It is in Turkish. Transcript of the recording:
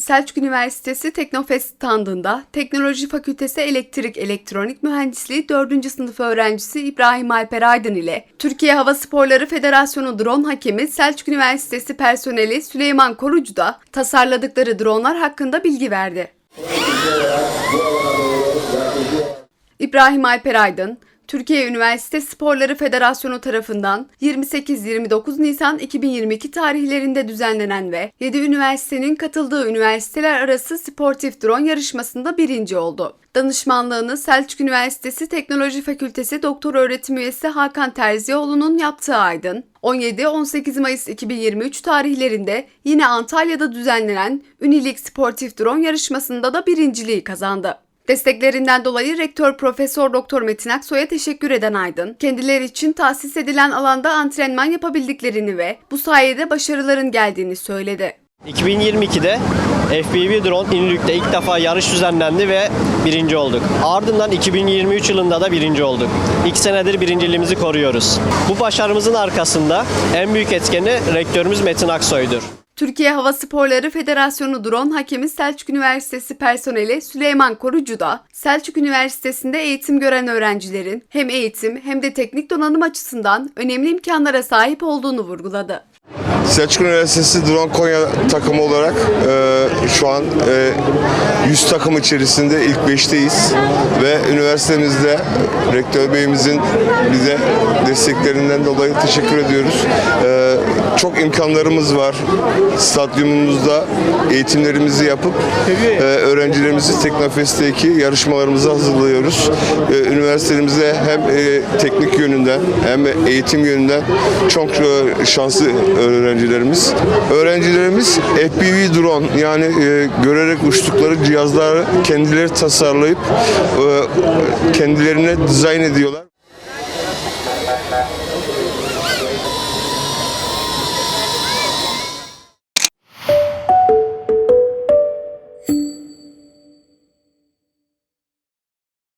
Selçuk Üniversitesi Teknofest standında Teknoloji Fakültesi Elektrik Elektronik Mühendisliği 4. sınıf öğrencisi İbrahim Alper Aydın ile Türkiye Hava Sporları Federasyonu drone hakemi Selçuk Üniversitesi personeli Süleyman Korucu da tasarladıkları dronlar hakkında bilgi verdi. İbrahim Alper Aydın, Türkiye Üniversite Sporları Federasyonu tarafından 28-29 Nisan 2022 tarihlerinde düzenlenen ve 7 üniversitenin katıldığı üniversiteler arası sportif drone yarışmasında birinci oldu. Danışmanlığını Selçuk Üniversitesi Teknoloji Fakültesi Doktor Öğretim Üyesi Hakan Terzioğlu'nun yaptığı Aydın, 17-18 Mayıs 2023 tarihlerinde yine Antalya'da düzenlenen Unilik Sportif Drone yarışmasında da birinciliği kazandı. Desteklerinden dolayı Rektör Profesör Doktor Metin Aksoy'a teşekkür eden Aydın, kendileri için tahsis edilen alanda antrenman yapabildiklerini ve bu sayede başarıların geldiğini söyledi. 2022'de FPV drone İnlük'te ilk defa yarış düzenlendi ve birinci olduk. Ardından 2023 yılında da birinci olduk. İlk senedir birinciliğimizi koruyoruz. Bu başarımızın arkasında en büyük etkeni rektörümüz Metin Aksoy'dur. Türkiye Hava Sporları Federasyonu drone hakemi Selçuk Üniversitesi personeli Süleyman Korucu da Selçuk Üniversitesi'nde eğitim gören öğrencilerin hem eğitim hem de teknik donanım açısından önemli imkanlara sahip olduğunu vurguladı. Selçuk Üniversitesi Drone Konya takımı olarak e, şu an e, 100 takım içerisinde ilk 5'teyiz ve üniversitemizde rektör beyimizin bize desteklerinden dolayı teşekkür ediyoruz. E, çok imkanlarımız var. Stadyumumuzda eğitimlerimizi yapıp e, öğrencilerimizi Teknofest'teki yarışmalarımıza hazırlıyoruz. E, üniversitemize hem e, teknik yönünden hem eğitim yönünden çok e, şanslı öğrencilerimiz. Öğrencilerimiz FPV drone yani e, görerek uçtukları cihazları kendileri tasarlayıp e, kendilerine dizayn ediyorlar.